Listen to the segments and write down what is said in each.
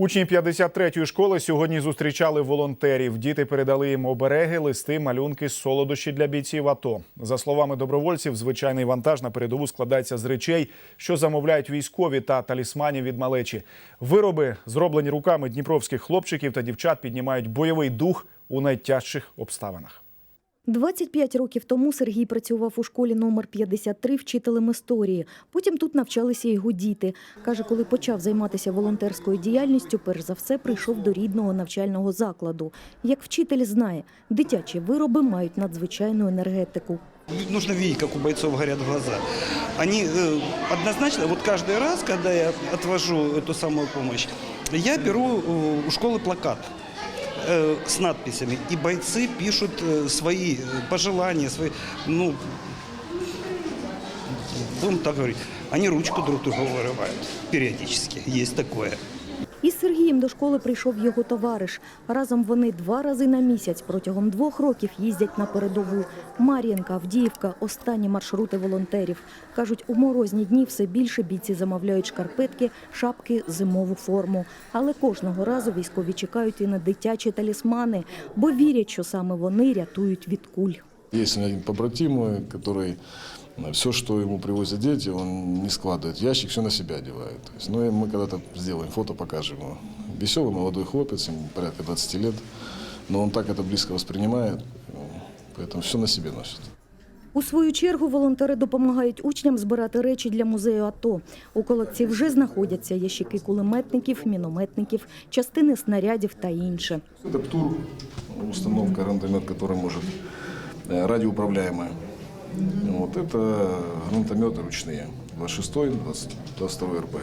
Учні 53-ї школи сьогодні зустрічали волонтерів. Діти передали їм обереги, листи, малюнки, солодощі для бійців АТО. За словами добровольців, звичайний вантаж на передову складається з речей, що замовляють військові та талісманів від малечі. Вироби, зроблені руками дніпровських хлопчиків та дівчат, піднімають бойовий дух у найтяжчих обставинах. 25 років тому Сергій працював у школі номер 53 вчителем історії. Потім тут навчалися його діти. Каже, коли почав займатися волонтерською діяльністю, перш за все прийшов до рідного навчального закладу. Як вчитель знає, дитячі вироби мають надзвичайну енергетику. Нужно видеть, как у бойцов горят глаза. Они э, однозначно, вот каждый раз, когда я отвожу эту самую помощь, я беру э, у школы плакат э, с надписями, и бойцы пишут э, свои э, пожелания, свои, ну, будем так говорить, они ручку друг другу вырывают периодически, есть такое. Із Сергієм до школи прийшов його товариш. Разом вони два рази на місяць протягом двох років їздять на передову. Мар'їнка, Авдіївка – останні маршрути волонтерів. Кажуть, у морозні дні все більше бійці замовляють шкарпетки, шапки, зимову форму. Але кожного разу військові чекають і на дитячі талісмани, бо вірять, що саме вони рятують від куль. Есть у меня один побратим, мой, который все, что ему привозят дети, он не складывает в ящик, все на себя одевает. То есть, ну, и мы когда-то сделаем фото, покажем его. Веселый молодой хлопец, ему порядка 20 лет, но он так это близко воспринимает, поэтому все на себе носит. У свою чергу волонтери допомагають учням збирати речі для музею АТО. У колекції вже знаходяться ящики кулеметників, мінометників, частини снарядів та інше. Это ПТУР, установка, гранатомет, который может э, радиоуправляемая. Вот это гранатометы ручные, 26 22 РПГ.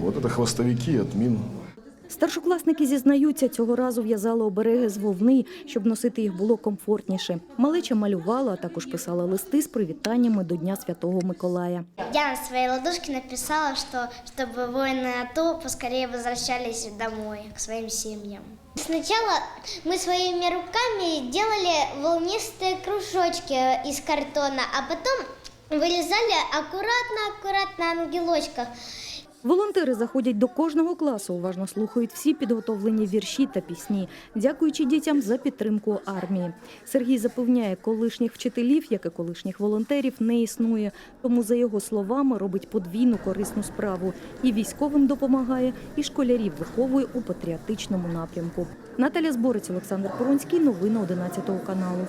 Вот это хвостовики от мин. Старшокласники зізнаються, цього разу в'язали обереги з вовни, щоб носити їх було комфортніше. Малеча малювала, а також писала листи з привітаннями до Дня Святого Миколая. Я на своей ладошке написала, что чтобы воины АТО поскорее возвращались домой, к своим семьям. Сначала мы своими руками делали волнистые кружочки из картона, а потом вырезали аккуратно-аккуратно на ангелочках. Волонтери заходять до кожного класу, уважно слухають всі підготовлені вірші та пісні, дякуючи дітям за підтримку армії. Сергій запевняє, колишніх вчителів, як і колишніх волонтерів, не існує. Тому, за його словами, робить подвійну корисну справу. І військовим допомагає, і школярів виховує у патріотичному напрямку. Наталя Зборець, Олександр Поронський. Новини 11 каналу.